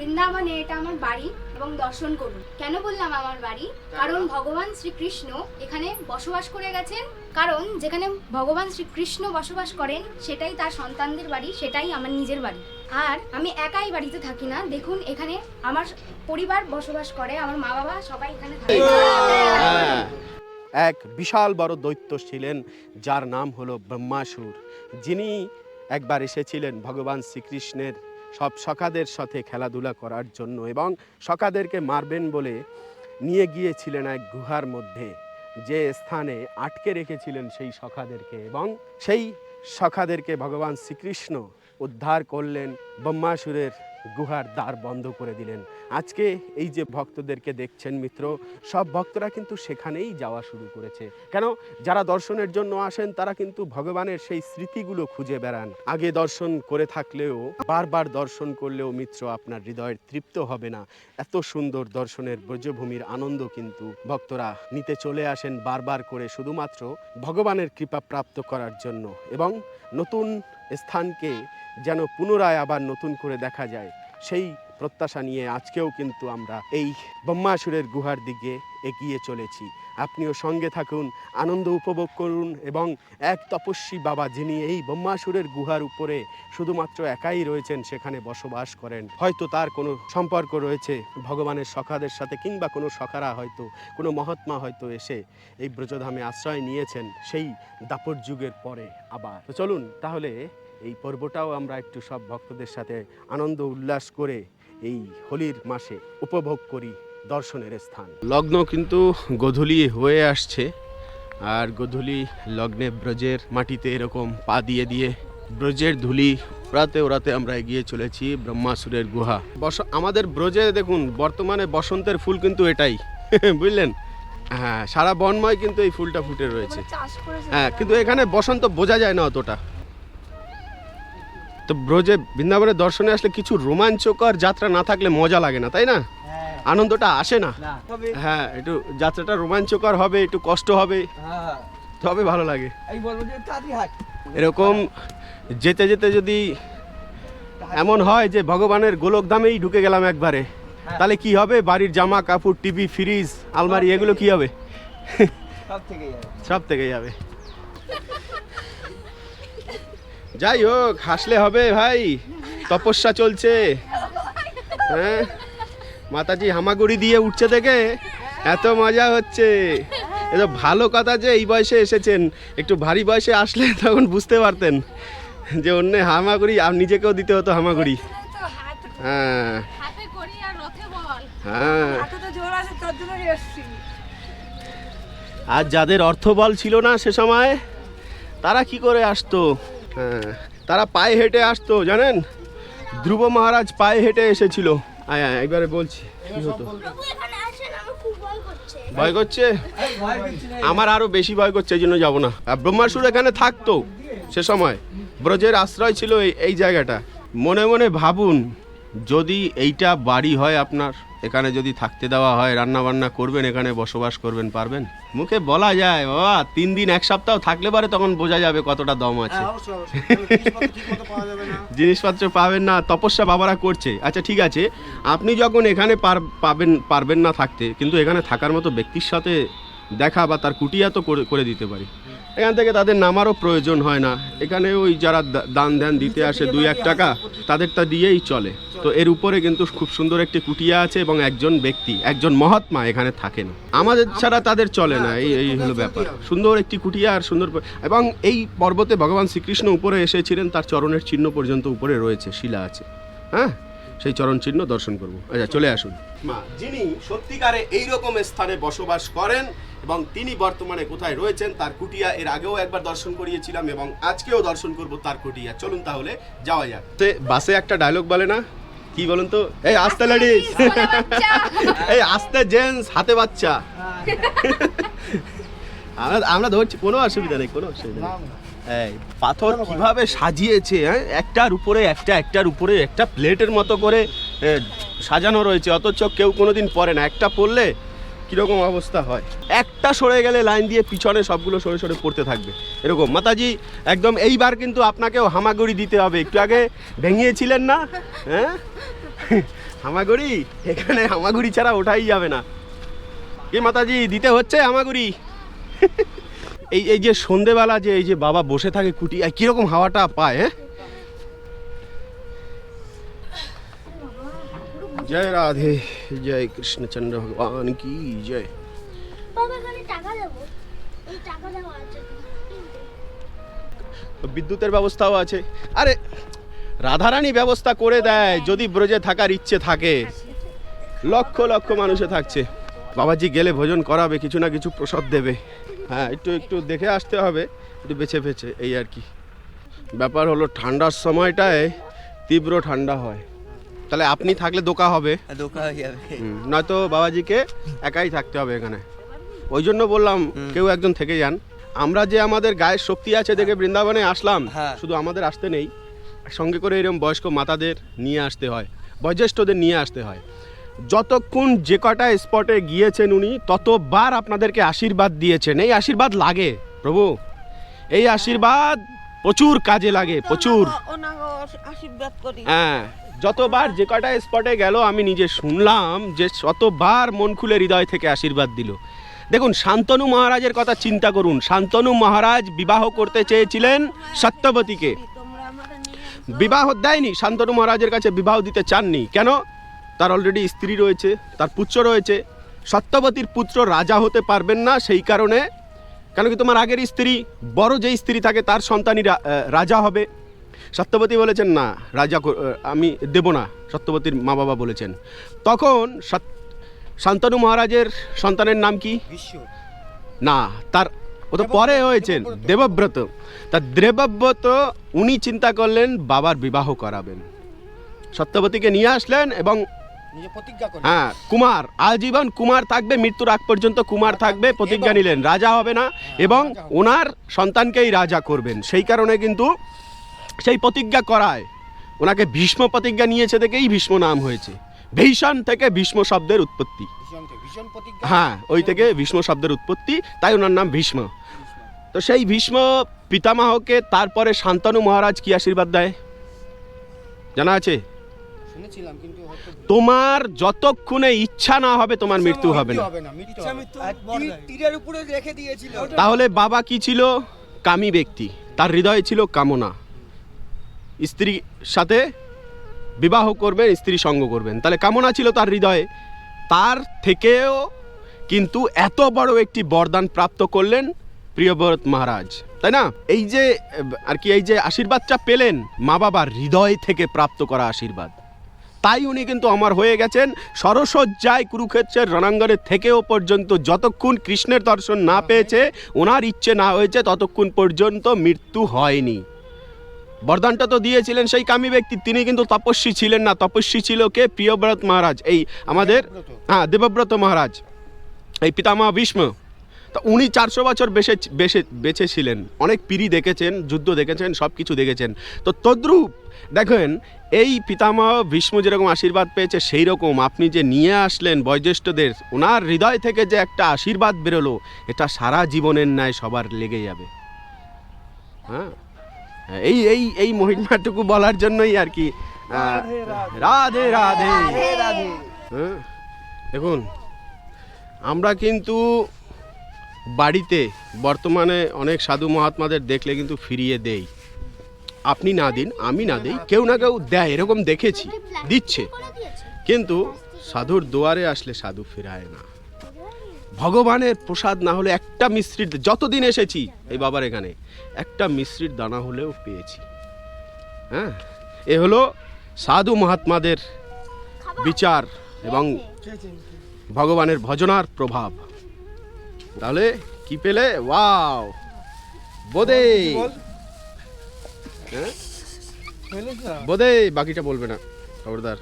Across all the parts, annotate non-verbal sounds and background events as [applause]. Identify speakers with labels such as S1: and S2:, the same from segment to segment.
S1: বৃন্দাবনে এটা আমার বাড়ি এবং দর্শন করুন। কেন বললাম আমার বাড়ি? কারণ ভগবান শ্রীকৃষ্ণ এখানে বসবাস করে গেছেন। কারণ যেখানে ভগবান শ্রীকৃষ্ণ বসবাস করেন সেটাই তার সন্তানদের বাড়ি সেটাই আমার নিজের বাড়ি। আর আমি একাই বাড়িতে থাকি না। দেখুন এখানে আমার পরিবার বসবাস করে আমার মা বাবা সবাই এখানে থাকে।
S2: হ্যাঁ। এক বিশাল বড় দৈত্য ছিলেন যার নাম হলো ব্রহ্মাসুর। যিনি একবার এসেছিলেন ভগবান শ্রীকৃষ্ণের সব সখাদের সাথে খেলাধুলা করার জন্য এবং সখাদেরকে মারবেন বলে নিয়ে গিয়েছিলেন এক গুহার মধ্যে। যে স্থানে আটকে রেখেছিলেন সেই সখাদেরকে এবং সেই সখাদেরকে ভগবান শ্রীকৃষ্ণ উদ্ধার করলেন ব্রহ্মাসুরের গুহার দ্বার বন্ধ করে দিলেন। আজকে এই যে ভক্তদেরকে দেখছেন মিত্র, সব ভক্তরা কিন্তু সেখানেই যাওয়া শুরু করেছে। কেন? যারা দর্শনের জন্য আসেন, তারা কিন্তু ভগবানের সেই স্মৃতিগুলো খুঁজে বেড়ান। আগে দর্শন করে থাকলেও, বারবার দর্শন করলেও মিত্র আপনার হৃদয়ের তৃপ্ত হবে না। এত সুন্দর দর্শনের ব্রজভূমির আনন্দ কিন্তু ভক্তরা নিতে চলে আসেন বারবার করে শুধুমাত্র ভগবানের কৃপা প্রাপ্ত করার জন্য। এবং নতুন স্থানকে যেন পুনরায় আবার নতুন করে দেখা যায়। সেই প্রত্যাশা নিয়ে আজকেও কিন্তু আমরা এই ব্রহ্মাসুরের গুহার দিকে এগিয়ে চলেছি। আপনিও সঙ্গে থাকুন, আনন্দ উপভোগ করুন এবং এক তপস্বী বাবা যিনি এই ব্রহ্মাসুরের গুহার উপরে শুধুমাত্র একাই রয়েছেন, সেখানে বসবাস করেন। হয়তো তার কোনো সম্পর্ক রয়েছে ভগবানের সখাদের সাথে কিংবা কোনো সখারা হয়তো, কোনো মহাত্মা হয়তো এসে এই ব্রজধামে আশ্রয় নিয়েছেন সেই দাপর যুগের পরে আবার। চলুন তাহলে এই পর্বটাও আমরা একটু সব ভক্তদের সাথে আনন্দ উল্লাস করে এই হোলির মাসে উপভোগ করি দর্শনের স্থান। লগ্ন কিন্তু গধূলি হয়ে আসছে আর গধূলি লগ্নে ব্রজের মাটিতে এরকম পা দিয়ে দিয়ে ব্রজের ধুলি ওড়াতে ওড়াতে আমরা এগিয়ে চলেছি ব্রহ্মাসুরের গুহা। বস আমাদের ব্রজে দেখুন বর্তমানে বসন্তের ফুল কিন্তু এটাই [laughs] বুঝলেন? হ্যাঁ সারা বনময় কিন্তু এই ফুলটা ফুটে রয়েছে। হ্যাঁ কিন্তু এখানে বসন্ত বোঝা যায় না অতটা। তো ব্রজে বৃন্দাবনের দর্শনে আসলে কিছু রোমাঞ্চকর যাত্রা না থাকলে মজা লাগে না তাই না?
S3: হ্যাঁ।
S2: আনন্দটা আসে না? হ্যাঁ একটু যাত্রাটা রোমাঞ্চকর হবে একটু কষ্ট হবে
S3: হ্যাঁ।
S2: তবে ভালো লাগে। এরকম যেতে যেতে যদি এমন হয় যে ভগবানের গোলক গোলকধামেই ঢুকে গেলাম একবারে তাহলে কি হবে? বাড়ির জামা কাপড় টিভি ফ্রিজ আলমারি এগুলো কি হবে?
S3: সব থেকে যাবে
S2: সব থেকে যাবে যাই হোক হাসলে হবে ভাই। তপস্যা চলছে। হ্যাঁ? মাতাজি হামাগুড়ি দিয়ে উঠছে থেকে এত মজা হচ্ছে। এ তো ভালো কথা যে এই বয়সে এসেছেন। একটু ভারী বয়সে আসলে তখন বুঝতে পারতেন যে অন্য হামাগুড়ি আর নিজেকেও দিতে হতো হামাগুড়ি। হ্যাঁ।
S1: আর
S2: হ্যাঁ।
S4: হাতে তো জোর আছে তার জন্য এসছি।
S2: আর যাদের অর্থবল ছিল না সে সময় তারা কি করে আসতো? তারা পায়ে হেঁটে আসতো জানেন? ধ্রুব মহারাজ পায়ে হেঁটে এসেছিল। আয় আয় একবারে বলছি কি হতো?
S1: ভয় করছে।
S2: আমার আরও বেশি ভয় করছে এই জন্য যাব না। আর ব্রহ্মাসুর এখানে থাকতো সে সময়। ব্রজের আশ্রয় ছিল এই জায়গাটা। মনে মনে ভাবুন যদি এইটা বাড়ি হয় আপনার এখানে যদি থাকতে দেওয়া হয় রান্না বান্না করবেন এখানে বসবাস করবেন পারবেন? মুখে বলা যায় বাবা তিন দিন এক সপ্তাহ থাকলে পারে তখন বোঝা যাবে কতটা দম আছে। জিনিসপত্র পাবেন না তপস্যা বাবারা করছে। আচ্ছা ঠিক আছে আপনি যখন এখানে পার- পাবেন পারবেন না থাকতে কিন্তু এখানে থাকার মতো ব্যক্তির সাথে দেখা বা তার কুটিয়া তো করে- করে দিতে পারি। এখান থেকে তাদের নামারও প্রয়োজন হয় না। এখানে ওই যারা দান ধ্যান দিতে আসে দুই এক টাকা তাদের তা দিয়েই চলে। তো এর উপরে কিন্তু খুব সুন্দর একটি কুটিয়া আছে এবং একজন ব্যক্তি, একজন মহাত্মা এখানে থাকেন। আমাদের ছাড়া তাদের চলে না, এই এই হলো ব্যাপার। সুন্দর একটি কুটিয়া আর সুন্দর এবং এই পর্বতে ভগবান শ্রীকৃষ্ণ উপরে এসেছিলেন, তার চরণের চিহ্ন পর্যন্ত উপরে রয়েছে, শিলা আছে। হ্যাঁ? সেই চরণ চিহ্ন দর্শন করব। আচ্ছা চলে আসুন। মা যিনি সত্যিকারে এই রকম স্থানে বসবাস করেন এবং তিনি বর্তমানে কোথায় রয়েছেন তার কুটিয়া এর আগেও একবার দর্শন করিয়েছিলাম এবং আজকেও দর্শন করব তার কুটিয়া। চলুন তাহলে যাওয়া যাক। তে বাসে একটা ডায়লগ বলে না? কি বলুন তো? এই আস্তে লেডিস [laughs] এই আস্তে জেন্টস হাতে বাচ্চা। [laughs] আমরা আমরা ধরছি কোনো অসুবিধা নেই কোনো অসুবিধা নেই। এই পাথর কীভাবে সাজিয়েছে হ্যাঁ? একটার উপরে একটা একটার উপরে একটা প্লেটের মতো করে সাজানো রয়েছে, অথচ কেউ কোনো দিন পরে না। একটা পড়লে কীরকম অবস্থা হয়? একটা সরে গেলে লাইন দিয়ে পিছনে সবগুলো সরে সরে পড়তে থাকবে। এরকম। মাতাজি, একদম এইবার কিন্তু আপনাকেও হামাগুড়ি দিতে হবে। একটু আগে ভেঙিয়েছিলেন না? হ্যাঁ? হামাগুড়ি? এখানে হামাগুড়ি ছাড়া ওঠাই যাবে না। কি মাতাজি, দিতে হচ্ছে হামাগুড়ি? এই এই যে সন্ধেবেলা যে, এই যে বাবা বসে থাকে কুটি কীরকম হাওয়াটা পায় হ্যাঁ? জয় রাধে জয় কৃষ্ণচন্দ্র ভগবান কি জয়। বিদ্যুতের ব্যবস্থাও আছে। আরে রাধারানী ব্যবস্থা করে দেয় যদি ব্রজে থাকার ইচ্ছে থাকে। লক্ষ লক্ষ মানুষে থাকছে। বাবাজি গেলে ভোজন করাবে কিছু না কিছু প্রসাদ দেবে। হ্যাঁ একটু একটু দেখে আসতে হবে একটু বেছে বেছে এই আর কি। ব্যাপার হলো ঠান্ডার সময়টায় তীব্র ঠান্ডা হয়। তাহলে আপনি থাকলে দোকা হবে।
S3: দোকা হয়ে যাবে।
S2: নয়তো বাবাজিকে একাই থাকতে হবে এখানে। ওই জন্য বললাম কেউ একজন থেকে যান। আমরা যে আমাদের গায়ের শক্তি আছে দেখে বৃন্দাবনে আসলাম
S3: হ্যাঁ।
S2: শুধু আমাদের আসতে নেই। সঙ্গে করে এরকম বয়স্ক মাতাদের নিয়ে আসতে হয় বয়োজ্যেষ্ঠদের নিয়ে আসতে হয়। যতক্ষণ যে কটা স্পটে গিয়েছেন উনি ততবার আপনাদেরকে আশীর্বাদ দিয়েছেন। এই আশীর্বাদ লাগে প্রভু। এই আশীর্বাদ প্রচুর কাজে লাগে প্রচুর। হ্যাঁ। যতবার যে কটা স্পটে গেল, আমি নিজে শুনলাম যে শতবার মন খুলে হৃদয় থেকে আশীর্বাদ দিল। দেখুন, শান্তনু মহারাজের কথা চিন্তা করুন। শান্তনু মহারাজ বিবাহ করতে চেয়েছিলেন সত্যবতীকে। বিবাহ দেয়নি, শান্তনু মহারাজের কাছে বিবাহ দিতে চাননি। কেন? তার অলরেডি স্ত্রী রয়েছে, তার পুত্র রয়েছে। সত্যবতীর পুত্র রাজা হতে পারবেন না সেই কারণে। কেন কি তোমার আগের স্ত্রী, বড় যে স্ত্রী থাকে, তার সন্তানই রাজা হবে। সত্যবতী বলেছেন না রাজা আমি দেব না সত্যবতীর মা বাবা বলেছেন। তখন শান্তনু মহারাজের সন্তানের নাম কি? না তার ও তো পরে হয়েছেন দেবব্রত। তা দেবব্রত উনি চিন্তা করলেন বাবার বিবাহ করাবেন। সত্যবতীকে নিয়ে আসলেন এবং হ্যাঁ কুমার আজীবন কুমার থাকবে মৃত্যুর আগ পর্যন্ত কুমার থাকবে প্রতিজ্ঞা নিলেন রাজা হবে না এবং ওনার সন্তানকেই রাজা করবেন। সেই কারণে কিন্তু সেই প্রতিজ্ঞা করায়। ওনাকে ভীষ্ম প্রতিজ্ঞা নিয়েছে থেকেই ভীষ্ম নাম হয়েছে। ভীষণ থেকে ভীষ্ম শব্দের উৎপত্তি। হ্যাঁ ওই থেকে ভীষ্ম শব্দের উৎপত্তি তাই ওনার নাম ভীষ্ম। তো সেই ভীষ্ম পিতামহকে তারপরে শান্তনু মহারাজ কি আশীর্বাদ দেয়? জানা আছে?
S3: শুনেছিলাম কিন্তু হয়তো
S2: তোমার যতক্ষণে ইচ্ছা না হবে তোমার মৃত্যু হবে না। তাহলে বাবা কি ছিল? কামী ব্যক্তি। তার হৃদয়ে ছিল কামনা। স্ত্রীর সাথে বিবাহ করবেন, স্ত্রী সঙ্গ করবেন। তাহলে কামনা ছিল তার হৃদয়ে। তার থেকেও কিন্তু এত বড় একটি বরদান প্রাপ্ত করলেন প্রিয়ব্রত মহারাজ। তাই না? এই যে, আর কি, এই যে আশীর্বাদটা পেলেন মা বাবার হৃদয় থেকে প্রাপ্ত করা আশীর্বাদ। তাই উনি কিন্তু আমার হয়ে গেছেন। সরসজ্জায় কুরুক্ষেত্রের রণাঙ্গনের থেকেও পর্যন্ত যতক্ষণ কৃষ্ণের দর্শন না পেয়েছে, ওনার ইচ্ছে না হয়েছে, ততক্ষণ পর্যন্ত মৃত্যু হয়নি। বরদানটা তো দিয়েছিলেন সেই কামী ব্যক্তি। তিনি কিন্তু তপস্বী ছিলেন না। তপস্বী ছিল কে? প্রিয়ব্রত মহারাজ। এই আমাদের হ্যাঁ দেবব্রত মহারাজ। এই পিতামহ ভীষ্ম। তা উনি চারশো বছর বেঁচে বেশে বেঁচে ছিলেন অনেক পিড়ি দেখেছেন যুদ্ধ দেখেছেন সব কিছু দেখেছেন। তো তদ্রূপ দেখেন এই পিতামহ ভীষ্ম যেরকম আশীর্বাদ পেয়েছে সেই রকম আপনি যে নিয়ে আসলেন বয়োজ্যেষ্ঠদের ওনার হৃদয় থেকে যে একটা আশীর্বাদ বেরোলো এটা সারা জীবনের ন্যায় সবার লেগে যাবে। হ্যাঁ? এই এই এই মহিমাটুকু বলার জন্যই আর কি রাধে রাধে। হ্যাঁ দেখুন আমরা কিন্তু বাড়িতে বর্তমানে অনেক সাধু মহাত্মাদের দেখলে কিন্তু ফিরিয়ে দেই। আপনি না দিন আমি না দিই কেউ না কেউ দেয় এরকম দেখেছি দিচ্ছে। কিন্তু সাধুর দুয়ারে আসলে সাধু ফেরায় না। ভগবানের প্রসাদ না হলে একটা মিশ্রির যতদিন এসেছি এই বাবার এখানে একটা মিশ্রির দানা হলেও পেয়েছি। হ্যাঁ? এ হলো সাধু মহাত্মাদের বিচার এবং ভগবানের ভজনার প্রভাব। তাহলে কি পেলে? ওয়াও! বোধে হ্যাঁ? বোধে বাকিটা বলবে না খবরদার।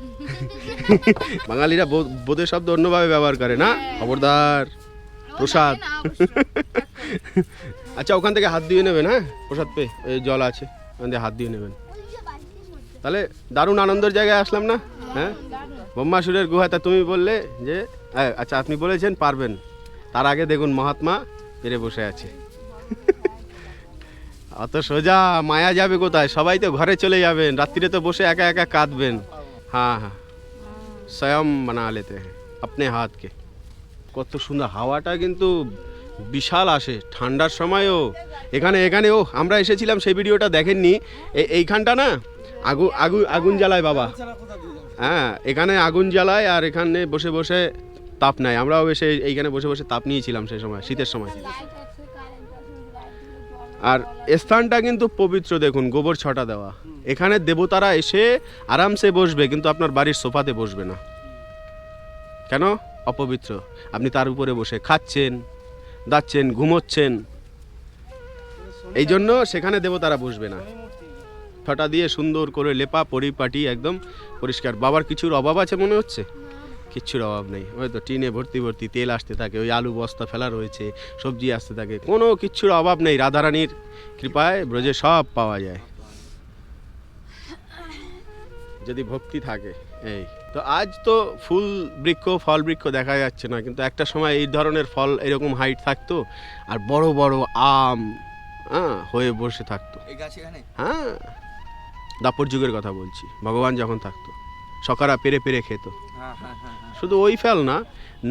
S2: [laughs] বাঙালিরা বো- বোধে শব্দ অন্যভাবে ব্যবহার করে না? খবরদার প্রসাদ। [laughs] আচ্ছা ওখান থেকে হাত দিয়ে নেবেন হ্যাঁ? প্রসাদ পে এই জল আছে ওখান থেকে হাত দিয়ে নেবেন। তাহলে দারুণ আনন্দের জায়গায় আসলাম না? হ্যাঁ ব্রহ্মাসুরের গুহাতে তুমি বললে যে হ্যাঁ, আচ্ছা আপনি বলেছেন পারবেন। তার আগে দেখুন মহাত্মা পেরে বসে আছে। [laughs] অত সোজা মায়া যাবে কোথায়? সবাই তো ঘরে চলে যাবেন রাত্রিরে তো বসে একা একা কাঁদবেন। হ্যাঁ হ্যাঁ স্বয়ং বানা লেতে আপনি হাতকে কত সুন্দর হাওয়াটা কিন্তু বিশাল আসে ঠান্ডার সময়ও এখানে এখানে ও আমরা এসেছিলাম সেই ভিডিওটা দেখেননি। এইখানটা না? আগু আগু, আগুন জ্বালায় বাবা। হ্যাঁ এখানে আগুন জ্বালায় আর এখানে বসে বসে তাপ নেয়। আমরাও এসে এইখানে বসে বসে তাপ নিয়েছিলাম সেই সময়, শীতের সময়। আর স্থানটা কিন্তু পবিত্র দেখুন, গোবর ছটা দেওয়া। এখানে দেবতারা এসে আরামসে বসবে, কিন্তু আপনার বাড়ির সোফাতে বসবে না। কেন? অপবিত্র। আপনি তার উপরে বসে খাচ্ছেন, দাচ্ছেন, ঘুমোচ্ছেন। এই জন্য সেখানে দেবতারা বসবে না। ছটা দিয়ে সুন্দর করে লেপা, পরিপাটি একদম পরিষ্কার। বাবার কিছুর অভাব আছে মনে হচ্ছে? কিচ্ছুর অভাব নেই। ওই তো টিনে ভর্তি ভর্তি তেল আসতে থাকে ওই আলু বস্তা ফেলা রয়েছে সবজি আসতে থাকে। কোনো কিচ্ছুর অভাব নেই। রাধারানীর কৃপায় ব্রজে সব পাওয়া যায়। যদি ভক্তি থাকে এই। তো আজ তো ফুল বৃক্ষ ফল বৃক্ষ দেখা যাচ্ছে না কিন্তু একটা সময় এই ধরনের ফল এরকম হাইট থাকতো আর বড় বড় আম হ্যাঁ হয়ে বসে থাকতো। হ্যাঁ। দাপর যুগের কথা বলছি। ভগবান যখন থাকতো সকারা পেরে পেরে খেত। শুধু ওই ফল না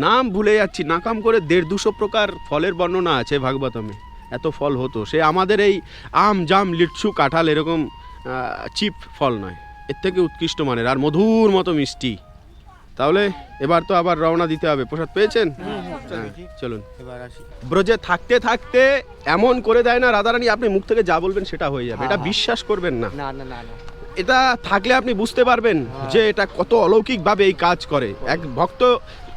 S2: নাম ভুলে যাচ্ছি নাকাম করে দেড় দুশো প্রকার ফলের বর্ণনা আছে ভাগবতমে। এত ফল হতো। সে আমাদের এই আম জাম লিচু কাঁঠাল এরকম চিপ ফল নয়। এর থেকে উৎকৃষ্ট মানের আর মধুর মতো মিষ্টি। তাহলে এবার তো আবার রওনা দিতে হবে। প্রসাদ পেয়েছেন? হ্যাঁ, চলুন।
S3: এবার আসি।
S2: ব্রজে থাকতে থাকতে এমন করে দেয় না রাধারানী আপনি মুখ থেকে যা বলবেন সেটা হয়ে যাবে। এটা বিশ্বাস করবেন না।
S3: না না না না।
S2: এটা থাকলে আপনি বুঝতে পারবেন যে এটা কত অলৌকিকভাবে এই কাজ করে। এক ভক্ত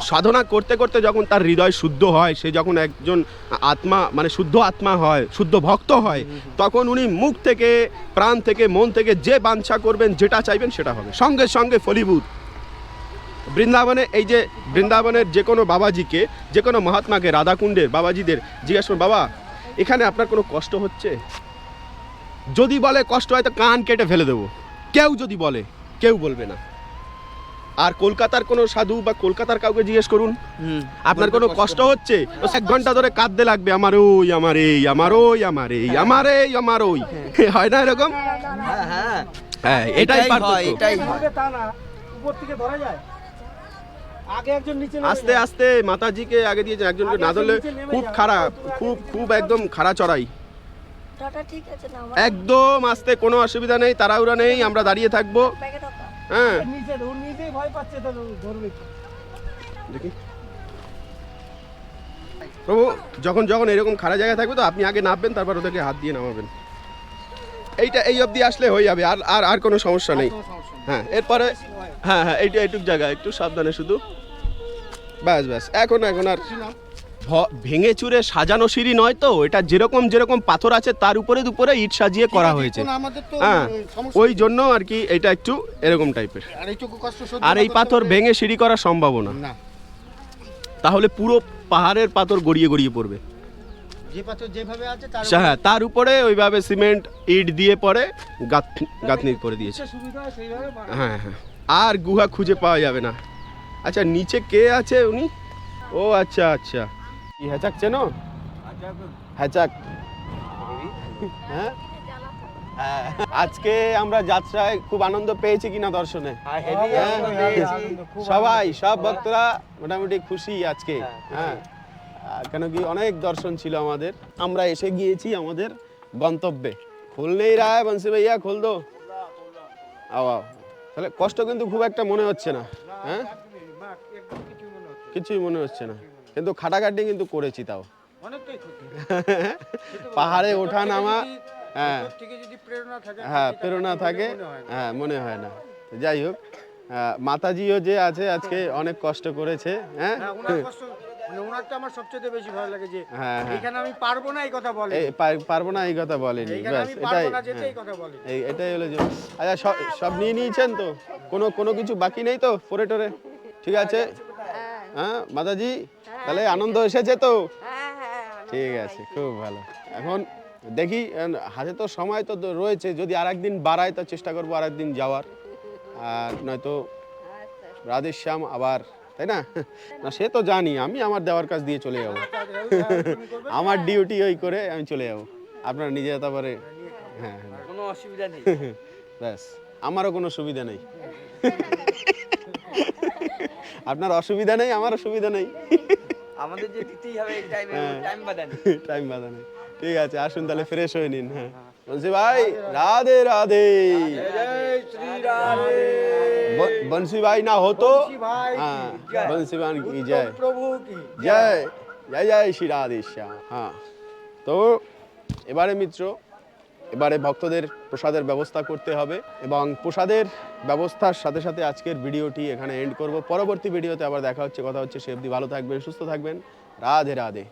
S2: সাধনা করতে করতে যখন তার হৃদয় শুদ্ধ হয় সে যখন একজন আত্মা মানে শুদ্ধ আত্মা হয় শুদ্ধ ভক্ত হয় তখন উনি মুখ থেকে প্রাণ থেকে মন থেকে যে বাঞ্ছা করবেন যেটা চাইবেন সেটা হবে। সঙ্গে সঙ্গে ফলীভূত। বৃন্দাবনে এই যে বৃন্দাবনের যে কোনো বাবাজিকে যে কোনো মহাত্মাকে রাধাকুণ্ডের বাবাজিদের জিজ্ঞাসা করুন, বাবা এখানে আপনার কোনো কষ্ট হচ্ছে? যদি বলে কষ্ট হয় তো কান কেটে ফেলে দেবো। কেউ যদি বলে কেউ বলবে না। আর কলকাতার কোনো সাধু বা কলকাতার কাউকে জিজ্ঞেস করুন আপনার কোনো কষ্ট হচ্ছে? এক ঘণ্টা ধরে কাঁদতে লাগবে আমার ওই আমার এই আমার ওই আমার এই আমার এই আমার ওই। হয়। না এরকম?
S3: হ্যাঁ হ্যাঁ।
S2: হ্যাঁ এটাই
S3: হয়
S2: পার্থক্য।
S3: এটাই হয়।
S5: ভাবে তা না উপর থেকে ধরা যায়। আগে একজন নিচে নেমে
S2: আস্তে আস্তে মাতাজিকে আগে দিয়েছেন একজনকে না ধরলে খুব। খারাপ খুব খুব একদম খাড়া চড়াই
S4: টাটা ঠিক আছে না আমার
S2: একদম আসতে কোনো অসুবিধা নেই তাড়াহুড়া নেই আমরা দাঁড়িয়ে থাকব। হ্যাঁ? দেখি। প্রভু যখন যখন এরকম খারাপ জায়গায় থাকবে তো আপনি আগে নামবেন তারপর ওদেরকে হাত দিয়ে নামাবেন। এইটা এই অবধি আসলে হয়ে যাবে আর আর আর কোনো সমস্যা নেই। হ্যাঁ এরপরে হ্যাঁ হ্যাঁ এইটা এইটুক জায়গা একটু সাবধানে শুধু। ব্যাস ব্যাস এখন এখন আর ভেঙে চুরে সাজানো সিঁড়ি নয় তো? এটা যেরকম যেরকম পাথর আছে তার উপরে উপরে ইট সাজিয়ে করা হয়েছে। হ্যাঁ ওই জন্য আর কি এটা একটু এরকম টাইপের।
S3: আর
S2: এই পাথর ভেঙে সিঁড়ি করা সম্ভব না।
S3: না।
S2: তাহলে পুরো পাহাড়ের পাথর গড়িয়ে গড়িয়ে পড়বে। হ্যাঁ তার উপরে ওইভাবে সিমেন্ট ইট দিয়ে পরে গাঁথ গাঁথনি করে দিয়েছে।
S5: হয়।
S2: হ্যাঁ হ্যাঁ। আর গুহা খুঁজে পাওয়া যাবে না। আচ্ছা নিচে কে আছে উনি? ও আচ্ছা আচ্ছা। কি হ্যাচাক চেনো? হ্যাচাক। হ্যাঁ? হ্যাঁ। আজকে আমরা যাত্রায় খুব আনন্দ পেয়েছি কিনা দর্শনে?
S3: হ্যাঁ,
S2: হ্যাঁ, সবাই সব ভক্তরা মোটামুটি খুশি আজকে।
S3: হ্যাঁ,
S2: কেন কি অনেক দর্শন ছিল আমাদের। আমরা এসে গিয়েছি আমাদের গন্তব্যে। খোল নেই রায় বংশী ভাইয়া খোল দো। তাহলে কষ্ট কিন্তু খুব একটা মনে হচ্ছে না। হ্যাঁ?
S5: কিছুই মনে হচ্ছে না।
S2: কিন্তু খাটাখাটি কিন্তু করেছি তাও।
S5: অনেকটাই ক্ষতি। [laughs]
S2: পাহাড়ে ওঠা নামা হ্যাঁ। হ্যাঁ প্রেরণা থাকে?
S5: হয় না।
S2: হ্যাঁ মনে হয় না। যাই হোক মাতাজিও যে আছে আজকে অনেক কষ্ট করেছে হ্যাঁ?
S5: হ্যাঁ, মানে ওনারটা আমার সবচেয়ে বেশি ভালো লাগে যে
S2: হ্যাঁ
S5: এখানে আমি পারব না এই কথা বলে।
S2: পারব না এই কথা বলেনি এটাই হলো যে আচ্ছা সব সব নিয়ে নিয়েছেন তো? কোনো কোনো কিছু বাকি নেই তো পরে টরে? ঠিক আছে? হ্যাঁ মাতাজি? তাহলে আনন্দ এসেছে তো?
S4: হ্যাঁ হ্যাঁ
S2: ঠিক আছে খুব ভালো। এখন দেখি হাতে তো সময় তো রয়েছে যদি আর একদিন বাড়ায় তো চেষ্টা করব আর একদিন যাওয়ার। আর নয়তো রাধেশ্যাম আবার তাই না? না সে তো জানি আমি আমার দেওয়ার কাজ দিয়ে চলে যাব। আমার ডিউটি ওই করে আমি চলে যাব। আপনারা নিজে তারপরে হ্যাঁ হ্যাঁ।
S3: কোনো অসুবিধা নেই।
S2: ব্যাস আমারও কোনো সুবিধা নেই। [laughs] আপনার অসুবিধা নেই আমার অসুবিধা নেই।
S3: আমাদের যে দিতেই হবে টাইম
S2: হ্যাঁ।
S3: টাইম
S2: ঠিক আছে আসুন তাহলে ফ্রেশ হয়ে নিন হ্যাঁ।, হ্যাঁ। বলছি ভাই রাধে রাধে। বংশী ভাই না হতো? হ্যাঁ বংশী
S3: ভাই কি জয়। প্রভু কি
S2: জয়। জয়। জয় শ্রী রাধে শ্যাম হ্যাঁ। তো এবারে মিত্র এবারে ভক্তদের প্রসাদের ব্যবস্থা করতে হবে এবং প্রসাদের ব্যবস্থার সাথে সাথে আজকের ভিডিওটি এখানে এন্ড করব। পরবর্তী ভিডিওতে আবার দেখা হচ্ছে, কথা হচ্ছে। সে ভালো থাকবেন, সুস্থ থাকবেন। রাধে রাধে।